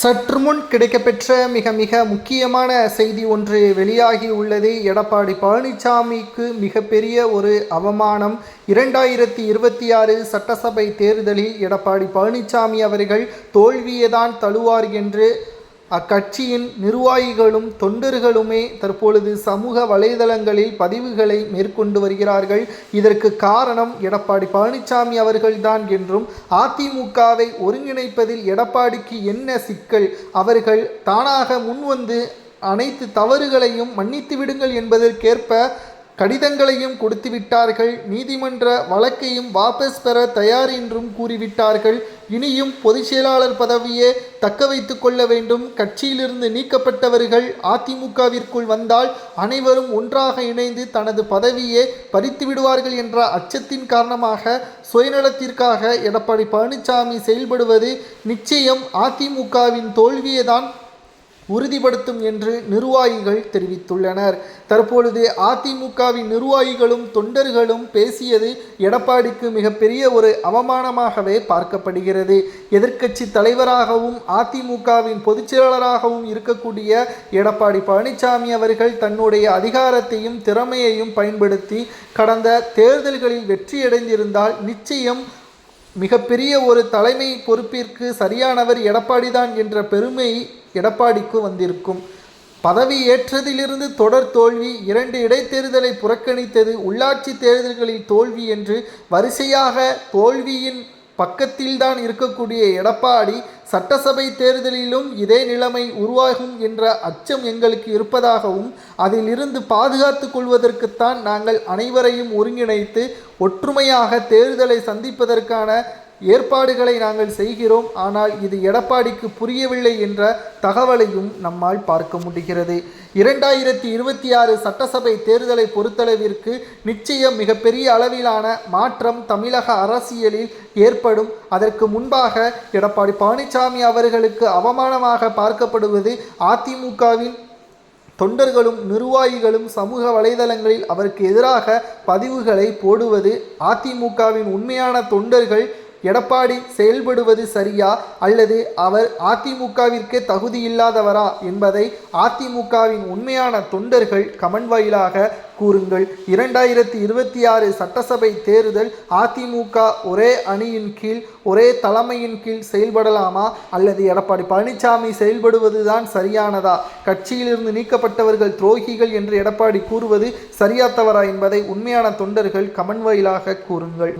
சற்று முன் கிடைக்கப்பெற்ற மிக மிக முக்கியமான செய்தி ஒன்று வெளியாகி உள்ளது. எடப்பாடி பழனிசாமிக்கு மிகப்பெரிய ஒரு அவமானம். இரண்டாயிரத்தி இருபத்தி ஆறு சட்டசபை தேர்தலில் எடப்பாடி பழனிசாமி அவர்கள் தோல்வியைதான் தழுவார் என்று அக்கட்சியின் நிர்வாகிகளும் தொண்டர்களுமே தற்பொழுது சமூக வலைதளங்களில் பதிவுகளை மேற்கொண்டு வருகிறார்கள். இதற்கு காரணம் எடப்பாடி பழனிசாமி அவர்கள்தான் என்றும் அதிமுகவை ஒருங்கிணைப்பதில் எடப்பாடிக்கு என்ன சிக்கல்? அவர்கள் தானாக முன்வந்து அனைத்து தவறுகளையும் மன்னித்து விடுங்கள் என்பதற்கேற்ப கடிதங்களையும் கொடுத்து விட்டார்கள் நீதிமன்ற வழக்கையும் வாபஸ் பெற தயார் என்றும் கூறிவிட்டார்கள். இனியும் பொதுச் செயலாளர் பதவியே தக்க வைத்து கொள்ள வேண்டும். கட்சியிலிருந்து நீக்கப்பட்டவர்கள் அதிமுகவிற்குள் வந்தால் அனைவரும் ஒன்றாக இணைந்து தனது பதவியே பறித்து விடுவார்கள் என்ற அச்சத்தின் காரணமாக சுயநலத்திற்காக எடப்பாடி பழனிசாமி செயல்படுவது நிச்சயம் அதிமுகவின் தோல்வியை தான் உறுதிப்படுத்தும் என்று நிர்வாகிகள் தெரிவித்துள்ளனர். தற்பொழுது அதிமுகவின் நிர்வாகிகளும் தொண்டர்களும் பேசியது எடப்பாடிக்கு மிகப்பெரிய ஒரு அவமானமாகவே பார்க்கப்படுகிறது. எதிர்க்கட்சி தலைவராகவும் அதிமுகவின் பொதுச்செயலாளராகவும் இருக்கக்கூடிய எடப்பாடி பழனிசாமி அவர்கள் தன்னுடைய அதிகாரத்தையும் திறமையையும் பயன்படுத்தி கடந்த தேர்தல்களில் வெற்றியடைந்திருந்தால் நிச்சயம் மிகப்பெரிய ஒரு தலைமை பொறுப்பிற்கு சரியானவர் எடப்பாடிதான் என்ற பெருமை எடப்பாடிக்கு வந்திருக்கும். பதவி ஏற்றதிலிருந்து தொடர் தோல்வி இரண்டு இடைத்தேர்தலை புறக்கணித்தது உள்ளாட்சி தேர்தல்களில் தோல்வி என்று வரிசையாக தோல்வியின் பக்கத்தில்தான் இருக்கக்கூடிய எடப்பாடி சட்டசபை தேர்தலிலும் இதே நிலைமை உருவாகும் என்ற அச்சம் எங்களுக்கு இருப்பதாகவும் அதிலிருந்து பாதுகாத்து கொள்வதற்குத்தான் நாங்கள் அனைவரையும் ஒருங்கிணைத்து ஒற்றுமையாக தேர்தலை சந்திப்பதற்கான ஏற்பாடுகளை நாங்கள் செய்கிறோம். ஆனால் இது எடப்பாடிக்கு புரியவில்லை என்ற தகவலையும் நம்மால் பார்க்க முடிகிறது. இரண்டாயிரத்தி இருபத்தி ஆறு சட்டசபை தேர்தலை பொறுத்தளவிற்கு நிச்சயம் மிகப்பெரிய அளவிலான மாற்றம் தமிழக அரசியலில் ஏற்படும். அதற்கு முன்பாக எடப்பாடி பழனிசாமி அவர்களுக்கு அவமானமாக பார்க்கப்படுவது அதிமுகவின் தொண்டர்களும் நிர்வாகிகளும் சமூக வலைதளங்களில் அவருக்கு எதிராக பதிவுகளை போடுவது அதிமுகவின் உண்மையான தொண்டர்கள் எடப்பாடி செயல்படுவது சரியா அல்லது அவர் அதிமுகவிற்கே தகுதியில்லாதவரா என்பதை அதிமுகவின் உண்மையான தொண்டர்கள் கமன் வாயிலாக கூறுங்கள். இரண்டாயிரத்தி இருபத்தி ஆறு சட்டசபை தேர்தல் அதிமுக ஒரே அணியின் கீழ் ஒரே தலைமையின் கீழ் செயல்படலாமா? அல்லது எடப்பாடி பழனிசாமி செயல்படுவதுதான் சரியானதா? கட்சியிலிருந்து நீக்கப்பட்டவர்கள் துரோகிகள் என்று எடப்பாடி கூறுவது சரியாத்தவரா என்பதை உண்மையான தொண்டர்கள் கமன் வாயிலாக கூறுங்கள்.